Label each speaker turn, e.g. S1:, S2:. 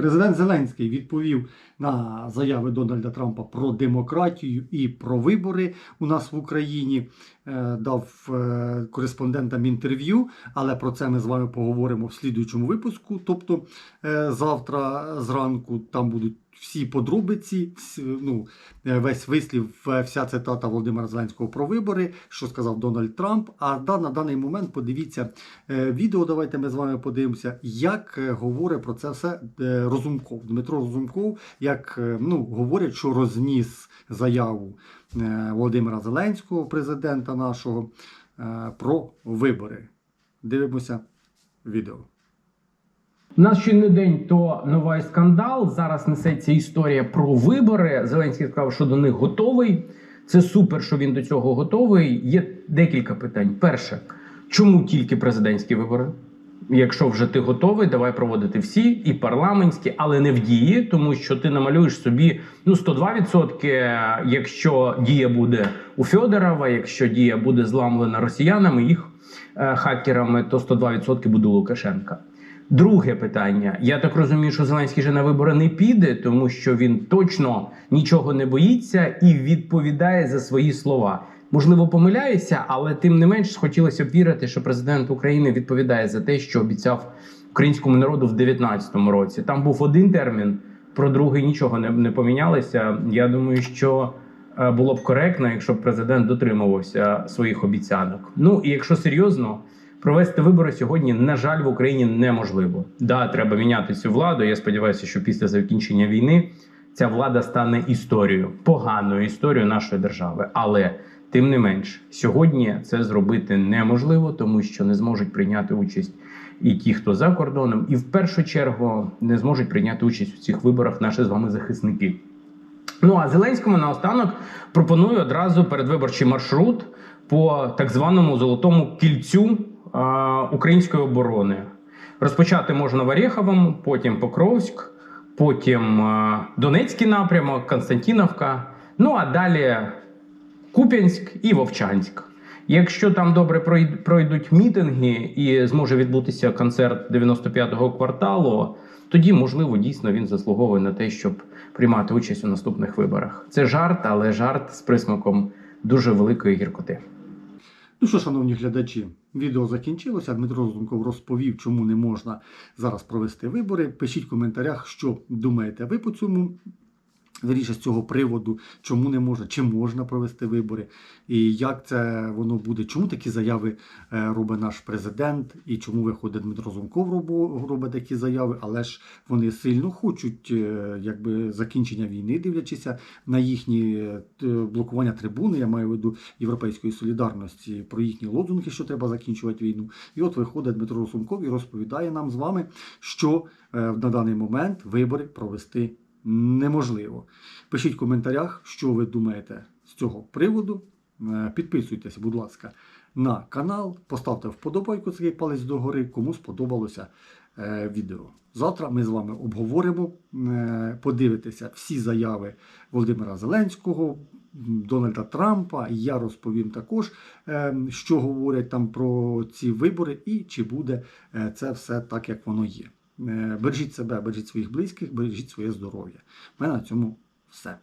S1: Президент Зеленський відповів на заяви Дональда Трампа про демократію і про вибори у нас в Україні. Е, Дав е, кореспондентам інтерв'ю, але про це ми з вами поговоримо в слідуючому випуску. Тобто е, завтра зранку там будуть всі подробиці, ну, е, весь вислів, е, вся цитата Володимира Зеленського про вибори, що сказав Дональд Трамп. А на даний момент подивіться е, відео. Давайте ми з вами подивимося, як говорить про це все Розумков. Дмитро Розумков, як ну, говорять, що розніс заяву Володимира Зеленського, президента нашого, про вибори. Дивимося відео.
S2: У нас ще не день, то новий скандал. Зараз несеться історія про вибори. Зеленський сказав, що до них готовий. Це супер, що він до цього готовий. Є декілька питань. Перше, чому тільки президентські вибори? Якщо вже ти готовий, давай проводити всі і парламентські, але не в дії, тому що ти намалюєш собі ну 102%, якщо дія буде у Федорова, якщо дія буде зламлена росіянами, їх е, хакерами, то 102% буде Лукашенка. Друге питання. Я так розумію, що Зеленський же на вибори не піде, тому що він точно нічого не боїться і відповідає за свої слова. Можливо, помиляюся, але тим не менш хотілося б вірити, що президент України відповідає за те, що обіцяв українському народу в 2019 році. Там був один термін, про другий нічого не, не помінялося. Я думаю, що е, було б коректно, якщо б президент дотримувався своїх обіцянок. Ну і якщо серйозно. Провести вибори сьогодні, на жаль, в Україні неможливо. Да, треба міняти цю владу. Я сподіваюся, що після закінчення війни ця влада стане історією, поганою історією нашої держави. Але тим не менш, сьогодні це зробити неможливо, тому що не зможуть прийняти участь і ті, хто за кордоном, і в першу чергу не зможуть прийняти участь у цих виборах наші з вами захисники. Ну а Зеленському наостанок пропоную одразу передвиборчий маршрут по так званому золотому кільцю української оборони. Розпочати можна в Орєховому, потім Покровськ, потім Донецький напрямок, Константіновка. Ну а далі Куп'янськ і Вовчанськ. Якщо там добре пройдуть мітинги і зможе відбутися концерт 95-го кварталу, тоді, можливо, дійсно він заслуговує на те, щоб приймати участь у наступних виборах. Це жарт, але жарт з присмаком дуже великої гіркоти.
S1: Ну що, шановні глядачі, відео закінчилося. Дмитро Розумков розповів, чому не можна зараз провести вибори. Пишіть в коментарях, що думаєте ви по цьому. Вірніше з цього приводу, чому не можна, чи можна провести вибори, і як це воно буде, чому такі заяви е, робить наш президент, і чому виходить Дмитро Зумков робить такі заяви, але ж вони сильно хочуть е, якби закінчення війни, дивлячися на їхні е, блокування трибуни, я маю в виду Європейської солідарності, про їхні лозунги, що треба закінчувати війну. І от виходить Дмитро Сумков і розповідає нам з вами, що на даний момент вибори провести неможливо. Пишіть в коментарях, що ви думаєте з цього приводу. Е, Підписуйтесь, будь ласка, на канал, поставте вподобайку цей палець догори, кому сподобалося е, відео. Завтра ми з вами обговоримо, е, подивитеся всі заяви Володимира Зеленського, Дональда Трампа. Я розповім також, що говорять там про ці вибори і чи буде це все так, як воно є. Е, Бережіть себе, бережіть своїх близьких, бережіть своє здоров'я. У мене на цьому все.